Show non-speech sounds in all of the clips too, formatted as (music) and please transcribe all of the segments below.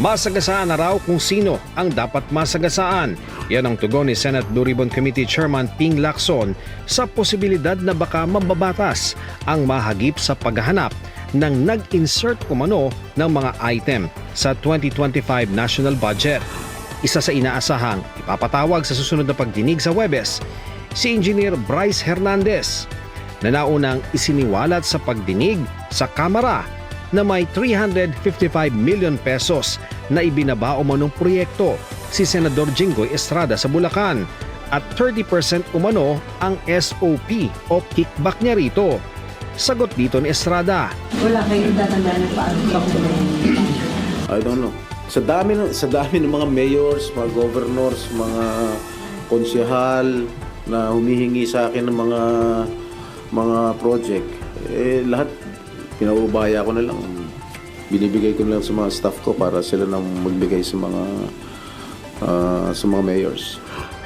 Masagasaan na raw kung sino ang dapat masagasaan. Yan ang tugon ni Senate Blue Ribbon Committee Chairman Ping Lacson sa posibilidad na baka mababatas ang mahagip sa paghahanap ng nag-insert umano ng mga item sa 2025 national budget. Isa sa inaasahang ipapatawag sa susunod na pagdinig sa Webes, si Engineer Bryce Hernandez na naunang isiniwalat sa pagdinig sa Kamara na may 355 million pesos na ibinaba umanong proyekto si Senador Jinggoy Estrada sa Bulacan at 30% umano ang SOP o kickback niya rito. Sagot dito ni Estrada, Wala kayong tatandaan ng paano I don't know. Sa dami ng sa dami ng mga mayors, mga governors, mga konsyahal na humihingi sa akin ng mga mga project, eh lahat pinaubaya ko na lang. Binibigay ko na lang sa mga staff ko para sila nang magbigay sa mga ah, sa mga mayors.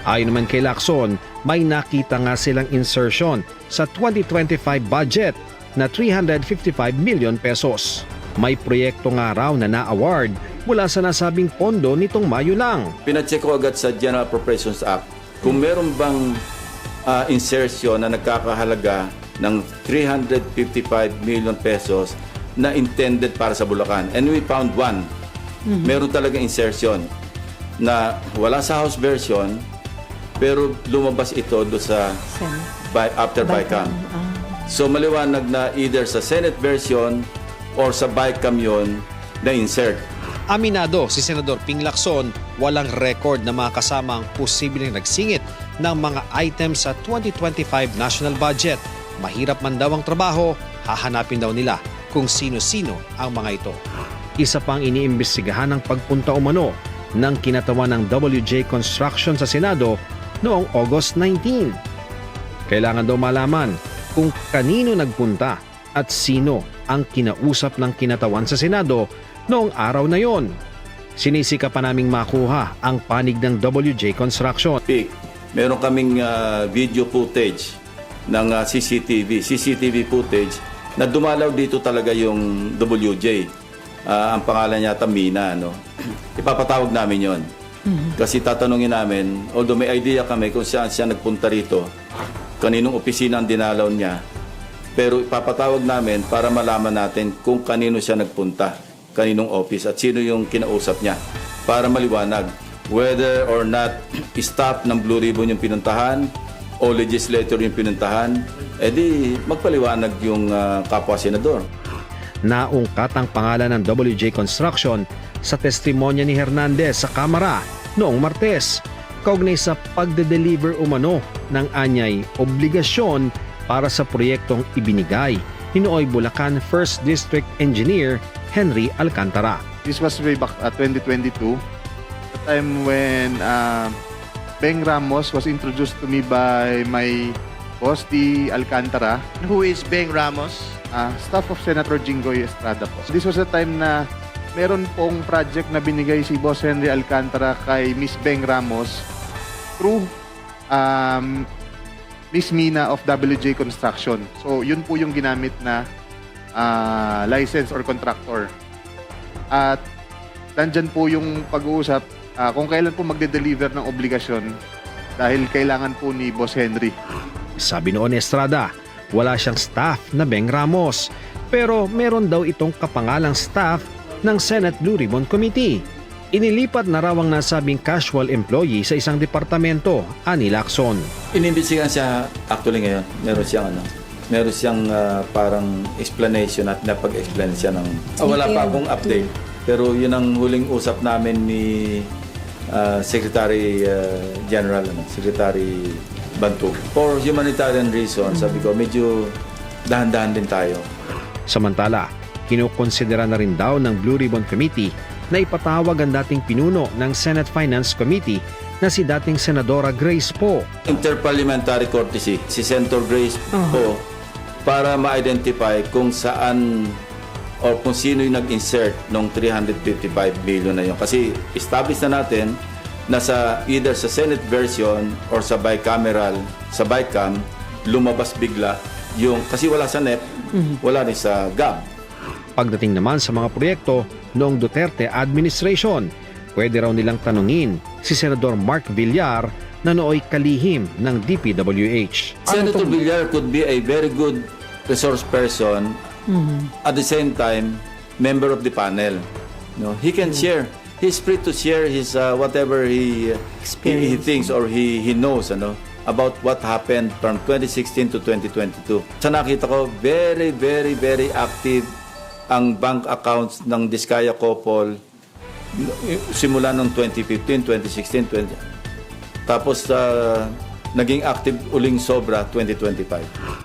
Ayon naman kay Lacson, may nakita nga silang insertion sa 2025 budget na 355 million pesos. May proyekto nga raw na na-award mula sa nasabing pondo nitong Mayo lang. Pinacheck ko agad sa General Appropriations Act kung meron bang ah, insertion na nagkakahalaga ng 355 million pesos na intended para sa Bulacan. And we found one. Meron talaga insertion na wala sa House version pero lumabas ito do sa by, after BICAM. So maliwanag na either sa Senate version or sa BICAM yun na insert. Aminado si Senador Ping Lacson, walang record na mga kasamang posibleng nagsingit ng mga items sa 2025 national budget. Mahirap man daw ang trabaho, hahanapin daw nila kung sino-sino ang mga ito. Isa pang iniimbestigahan ng pagpunta umano ng kinatawan ng WJ Construction sa Senado noong August 19. Kailangan daw malaman kung kanino nagpunta at sino ang kinausap ng kinatawan sa Senado noong araw na yon. Sinisika pa naming makuha ang panig ng WJ Construction. Pic, meron kaming ah, video footage ng ah, CCTV, CCTV footage na dumalaw dito talaga yung WJ. Ah, ang pangalan niya Mina, no? (clears throat) Ipapatawag namin yon. Kasi tatanungin namin, although may idea kami kung saan siya nagpunta rito, kaninong opisina ang dinalaw niya, pero ipapatawag namin para malaman natin kung kanino siya nagpunta, kaninong office at sino yung kinausap niya para maliwanag whether or not staff ng Blue Ribbon yung pinuntahan o legislator yung pinuntahan, edi magpaliwanag yung ah, kapwa senador. Naungkat ang pangalan ng WJ Construction sa testimonya ni Hernandez sa Kamara noong Martes kaugnay sa pagde-deliver umano ng anyay obligasyon para sa proyektong ibinigay ni Nooy Bulacan 1st District Engineer Henry Alcantara. This was way back uh, 2022, the time when uh, Beng Ramos was introduced to me by my boss, the Alcantara, Who is Beng Ramos? uh, staff of Senator Jinggoy Estrada po. This was the time na meron pong project na binigay si Boss Henry Alcantara kay Miss Beng Ramos through um, Miss Mina of WJ Construction. So, yun po yung ginamit na uh, license or contractor. At nandyan po yung pag-uusap ah, kung kailan po magde-deliver ng obligasyon dahil kailangan po ni Boss Henry. Sabi noon ni Estrada, wala siyang staff na Beng Ramos pero meron daw itong kapangalang staff ng Senate Blue Ribbon Committee. Inilipat na raw ang nasabing casual employee sa isang departamento, ani Lacson. Inimbestigahan siya actually ngayon. Meron siyang ano, meron siyang ah, parang explanation at napag-explain siya ng Ah, wala pa akong update. Pero yun ang huling usap namin ni ah, Secretary ah, General ano, Secretary Bantu. For humanitarian reasons, sabi ko medyo dahan-dahan din tayo. Samantala, kinukonsidera na rin daw ng Blue Ribbon Committee na ipatawag ang dating pinuno ng Senate Finance Committee na si dating Senadora Grace Poe Interparliamentary courtesy, si Senator Grace po, para ma-identify kung saan or kung sino yung nag-insert ng 355 billion na yun. Kasi established na natin na sa either sa Senate version or sa bicameral, sa BICAM, lumabas bigla yung, kasi wala sa NEP, wala rin sa GAB. Pagdating naman sa mga proyekto noong Duterte administration. Pwede raw nilang tanungin si Senador Mark Villar na nooy kalihim ng DPWH. Senator Villar could be a very good resource person at the same time member of the panel. No, he can share. He's free to share his uh, whatever he, he he thinks or he he knows ano about what happened from 2016 to 2022. Sa nakita ko, very, very, very active ang bank accounts ng Diskaya Couple simula ng 2015, 2016, 20... Tapos uh, naging active uling sobra 2025.